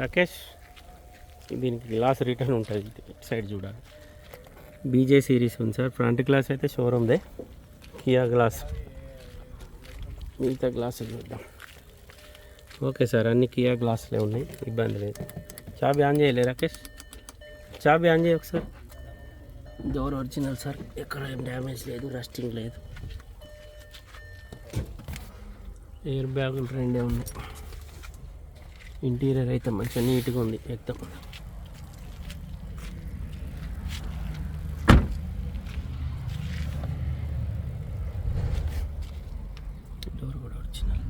రాకేష్ దీనికి glass return ఉంటుంది ఇటు సైడ్ చూడాలి. బీజే సిరీస్ ఉంది సార్. ఫ్రంట్ గ్లాస్ అయితే షోరూమ్దే కియా గ్లాస్ మిగతా గ్లాస్ చూద్దాం. ఓకే సార్ అన్ని కియా గ్లాసులే ఉన్నాయి. ఇబ్బంది లేదు. చాబీ ఆన్ చేయలే రాకేష్. చాబీ ఆన్ చేయ ఒకసారి. Door original sir. ఎక్కడ ఏం డ్యామేజ్ లేదు రస్టింగ్ లేదు. ఎయిర్ బ్యాగులు రెండే ఉన్నాయి. ఇంటీరియర్ అయితే మంచిగా నీట్గా ఉంది ఎక్తం డోర్ కూడా ఒరిజినల్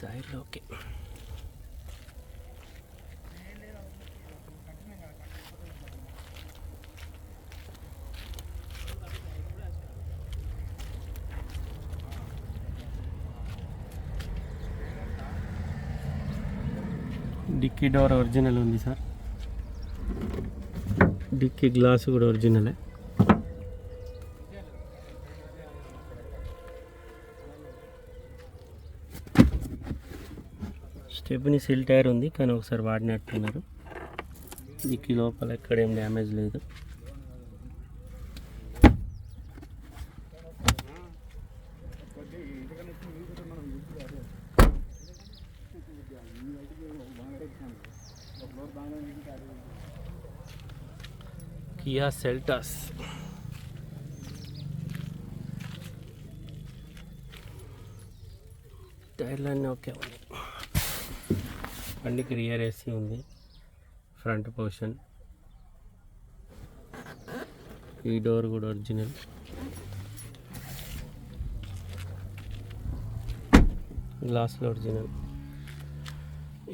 టైర్లు ఓకే డిక్కీ డోర్ ఒరిజినల్ ఉంది సార్. డిక్కీ గ్లాస్ కూడా ఒరిజినలే. స్టెప్ని సిల్ టైర్ ఉంది కానీ ఒకసారి వాడినట్టున్నారు. డిక్కీ లోపల ఎక్కడ ఏం డ్యామేజ్ లేదు. కియా సెల్టాస్ టైర్లు అన్నీ ఓకే ఉన్నాయి బండికి రియర్ ఏసీ ఉంది. ఫ్రంట్ పోర్షన్ ఈ డోర్ కూడా ఒరిజినల్ గ్లాస్లో ఒరిజినల్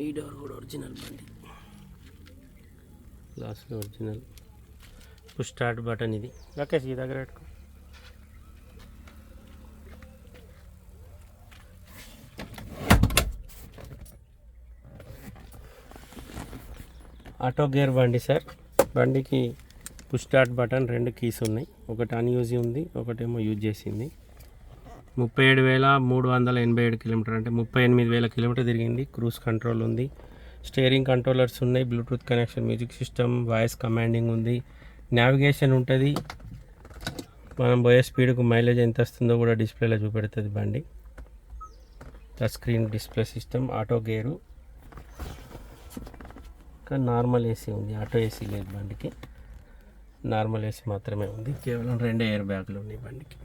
ఈ డోర్ కూడా ఒరిజినల్ బండి. గ్లాస్లో ఒరిజినల్ పుష్ స్టార్ట్ బటన్ ఇది. రాకేష్ ఈ దగ్గర పెట్టుకో. ఆటో గేర్ బండి సార్. బండికి పుష్ స్టార్ట్ బటన్ రెండు కీస్ ఉన్నాయి. ఒకటి అన్యూజ్ ఉంది ఒకటేమో యూజ్ చేసింది. ముప్పై ఏడు వేల మూడు వందల ఎనభై ఏడు కిలోమీటర్ అంటే ముప్పై ఎనిమిది వేల కిలోమీటర్ తిరిగింది. క్రూజ్ కంట్రోల్ ఉంది. స్టీరింగ్ కంట్రోలర్స్ ఉన్నాయి. Bluetooth connection music system voice commanding ఉంది. నావిగేషన్ ఉంటుంది. మనం పోయే స్పీడ్కు మైలేజ్ ఎంత వస్తుందో కూడా డిస్ప్లేలో చూపెడుతుంది బండి. Touch screen display system auto gear ఇంకా నార్మల్ ఏసీ ఉంది. ఆటో ఏసీ లేదు బండికి. నార్మల్ ఏసీ మాత్రమే ఉంది. కేవలం రెండే ఎయిర్ బ్యాగులు ఉన్నాయి బండికి.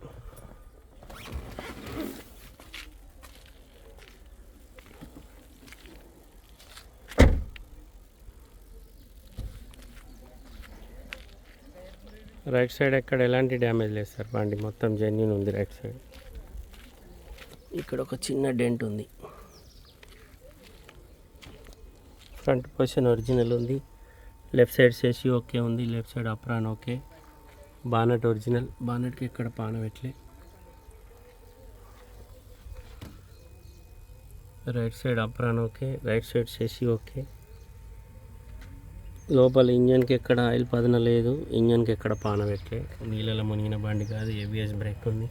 రైట్ సైడ్ ఎక్కడ ఎలాంటి డ్యామేజ్ లేదు సార్. బండి మొత్తం జెన్యున్ ఉంది రైట్ సైడ్. ఇక్కడ ఒక చిన్న డెంట్ ఉంది. ఫ్రంట్ పొజిషన్ ఒరిజినల్ ఉంది. లెఫ్ట్ సైడ్ సేసి ఓకే ఉంది. Left side apron okay bonnet original బానట్కి ఇక్కడ పాన పెట్టలే. Right side apron okay right side chassis okay లోపల ఇంజన్కి ఎక్కడ ఆయిల్ పదన లేదు ఇంజన్కి ఎక్కడ పాన పెట్టే. నీళ్ళలో మునిగిన బండి కాదు ఏబిఎస్ బ్రేక్ ఉంది.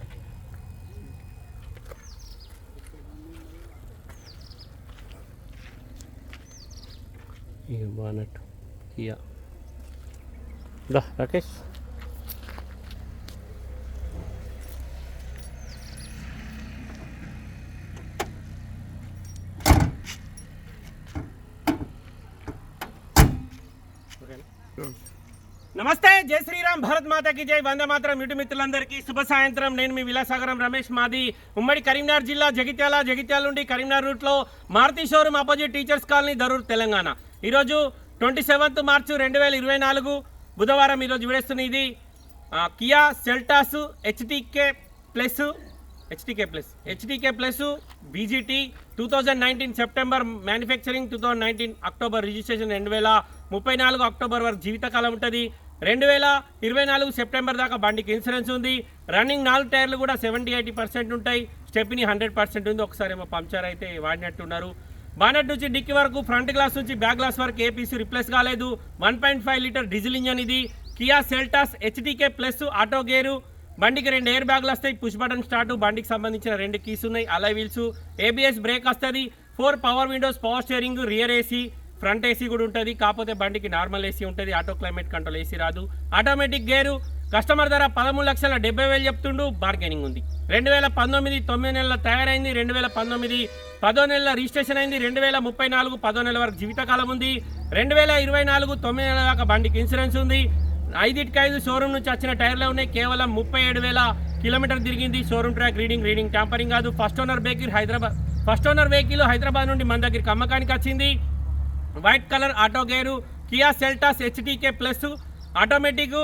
ఈ బానట్ కియా. దా రాకేష్. నమస్తే జై శ్రీరామ్ భారత్ మాతకి జై. వంద మాత్రం ఇటు మిత్రులందరికీ శుభ సాయంత్రం. నేను మీ విలాసాగరం రమేష్ మాది ఉమ్మడి కరీంనగర్ జిల్లా జగిత్యాల జగిత్యాల నుండి కరీంనగర్ రూట్లో Maruti showroom opposite teachers colony Darur Telangana. ఈరోజు ట్వంటీ సెవెంత్ మార్చు రెండు వేల ఇరవై నాలుగు బుధవారం ఈరోజు విడేస్తున్న ఇది Kia Seltos HTK plus HTK plus HTK plus BGT two thousand nineteen September manufacturing two thousand nineteen October registration రెండు వేల ముప్పై నాలుగు అక్టోబర్ వరకు జీవితకాలం ఉంటుంది. రెండు వేల ఇరవై నాలుగు సెప్టెంబర్ దాకా బండికి ఇన్సూరెన్స్ ఉంది. రన్నింగ్ నాలుగు టైర్లు కూడా సెవెంటీ ఎయిటీ పర్సెంట్ ఉంటాయి. స్టెప్ని హండ్రెడ్ పర్సెంట్ ఉంది. ఒకసారి ఏమో పంక్చర్ అయితే వాడినట్టున్నారు. బానెట్ నుంచి డిక్కి వరకు ఫ్రంట్ గ్లాస్ నుంచి బ్యాక్ గ్లాస్ వరకు ఏపీసీ రిప్లేస్ కాలేదు. One point five litre diesel engine ఇది. Kia Seltos HDK plus auto gear. బండికి రెండు ఎయిర్ బ్యాగులు వస్తాయి. Push button start. బండికి సంబంధించిన రెండు కీస్ ఉన్నాయి. Alloy wheels. ఏబిఎస్ బ్రేక్ వస్తుంది. Four power windows power steering rear AC. Front AC కూడా ఉంటుంది కాకపోతే బండికి నార్మల్ ఏసీ ఉంటుంది ఆటో క్లైమేట్ కంట్రోల్ ఏసీ రాదు. ఆటోమేటిక్ గేరు కస్టమర్ ధర పదమూడు లక్షల డెబ్బై వేలు చెప్తుండు బార్గెనింగ్ ఉంది. రెండు వేల పంతొమ్మిది తొమ్మిది నెలల తయారైంది రెండు వేల పంతొమ్మిది పదో నెలల రిజిస్ట్రేషన్ అయింది రెండు వేల ముప్పై నాలుగు పదో నెల వరకు జీవితకాలం ఉంది. రెండు వేల ఇరవై నాలుగు తొమ్మిది నెలల దాకా బండికి ఇన్సూరెన్స్ ఉంది. ఐదింటికి ఐదు షోరూమ్ నుంచి వచ్చిన టైర్లే ఉన్నాయి కేవలం ముప్పై ఏడు వేల కిలోమీటర్ తిరిగింది showroom track reading reading tampering కాదు. First owner vehicle Hyderabad first owner vehicle Hyderabad నుండి మన దగ్గరికి అమ్మకానికి వచ్చింది. White colour auto gear Kia Seltos HTK plus automatic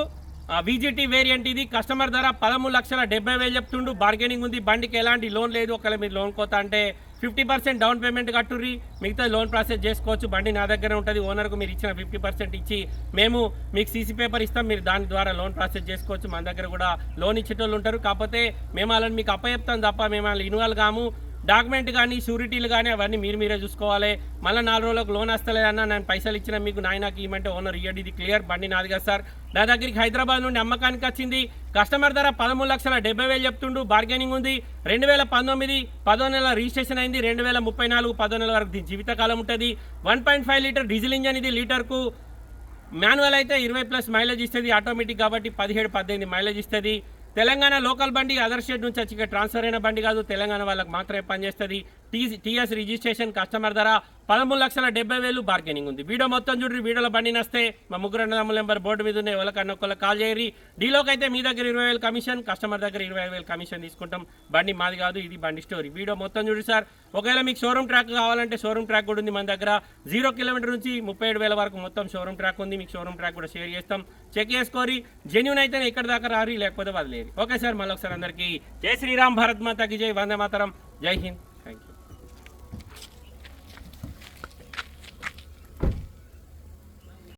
VGT variant ఇది. కస్టమర్ ధర పదమూడు లక్షల డెబ్బై వేలు చెప్తుండు. బార్గెనింగ్ ఉంది. బండికి ఎలాంటి లోన్ లేదు. ఒకవేళ మీరు లోన్ కోత అంటే ఫిఫ్టీ పర్సెంట్ డౌన్ పేమెంట్ కట్టుర్రి. మిగతా లోన్ ప్రాసెస్ చేసుకోవచ్చు. బండి నా దగ్గర ఉంటుంది. ఓనర్కు మీరు ఇచ్చిన ఫిఫ్టీ పర్సెంట్ ఇచ్చి మేము మీకు సీసీ పేపర్ ఇస్తాం. మీరు దాని ద్వారా లోన్ ప్రాసెస్ చేసుకోవచ్చు. మన దగ్గర కూడా లోన్ ఇచ్చేటోళ్ళు ఉంటారు. కాకపోతే మేము వాళ్ళని మీకు అప్పచెప్తాం తప్ప మేము వాళ్ళు ఇన్వాల్వ్ కాము. డాక్యుమెంట్ కానీ షూరిటీలు కానీ అవన్నీ మీరు మీరే చూసుకోవాలి. మళ్ళీ నాలుగు రోజులకు లోన్ వస్తలేదన్న నేను పైసలు ఇచ్చిన మీకు నాయనకి ఇవ్వమంటే ఓనర్ ఇయ్యడు ఇది క్లియర్. బండి నాది కదా సార్. నా దగ్గరికి హైదరాబాద్ నుండి అమ్మకానికి వచ్చింది. కస్టమర్ ధర పదమూడు లక్షల డెబ్బై వేలు చెప్తుండు. బార్గెనింగ్ ఉంది. రెండు వేల పంతొమ్మిది పదో నెల రిజిస్ట్రేషన్ అయింది. రెండు వేల ముప్పై నాలుగు పదో నెల వరకు దీని జీవితకాలం ఉంటుంది. One point five litre diesel engine ఇది లీటర్కు. మాన్యువల్ అయితే ఇరవై ప్లస్ మైలేజ్ ఇస్తుంది. ఆటోమేటిక్ కాబట్టి పదిహేడు పద్దెనిమిది మైలేజ్ ఇస్తుంది. తెలంగాణ లోకల్ బండి అదర్ స్టేట్ నుంచి వచ్చి ట్రాన్స్ఫర్ అయిన బండి కాదు. తెలంగాణ వాళ్ళకి మాత్రమే పనిచేస్తుంది. టీఎస్ రిజిస్ట్రేషన్ కస్టమర్ ధర పదమూడు లక్షల డెబ్బై వేలు బార్గెనింగ్ ఉంది. వీడియో మొత్తం చూడండి వీడియోలో బండి నస్తే. మా ముగ్గురు అన్నదమ్ముల నెంబర్ బోర్డు మీద ఉన్నాయి. ఎవరికన్నా ఒకళ్ళకి కాల్ చేయరి డీలోకి అయితే మీ దగ్గర ఇరవై వేలు కమిషన్ కస్టమర్ దగ్గర ఇరవై వేలు కమిషన్ తీసుకుంటాం. బండి మాది కాదు ఇది బండి స్టోరీ. వీడియో మొత్తం చూడు సార్. ఒకవేళ మీకు షోరూమ్ ట్రాక్ కావాలంటే షోరూమ్ ట్రాక్ కూడా ఉంది మన దగ్గర. జీరో కిలోమీటర్ నుంచి ముప్పై ఏడు వేల వరకు మొత్తం షోరూమ్ ట్రాక్ ఉంది. మీకు షోరూమ్ ట్రాక్ కూడా షేర్ చేస్తాం. చెక్ చేసుకోరి. జెన్యున్ అయితే ఇక్కడ దాకా రారి లేకపోతే వదిలేరు. ఓకే సార్ మళ్ళీ ఒకసారి అందరికీ జై శ్రీరామ్ భారత్ మాతాకి జై వందే మాతరం. జై హింద్.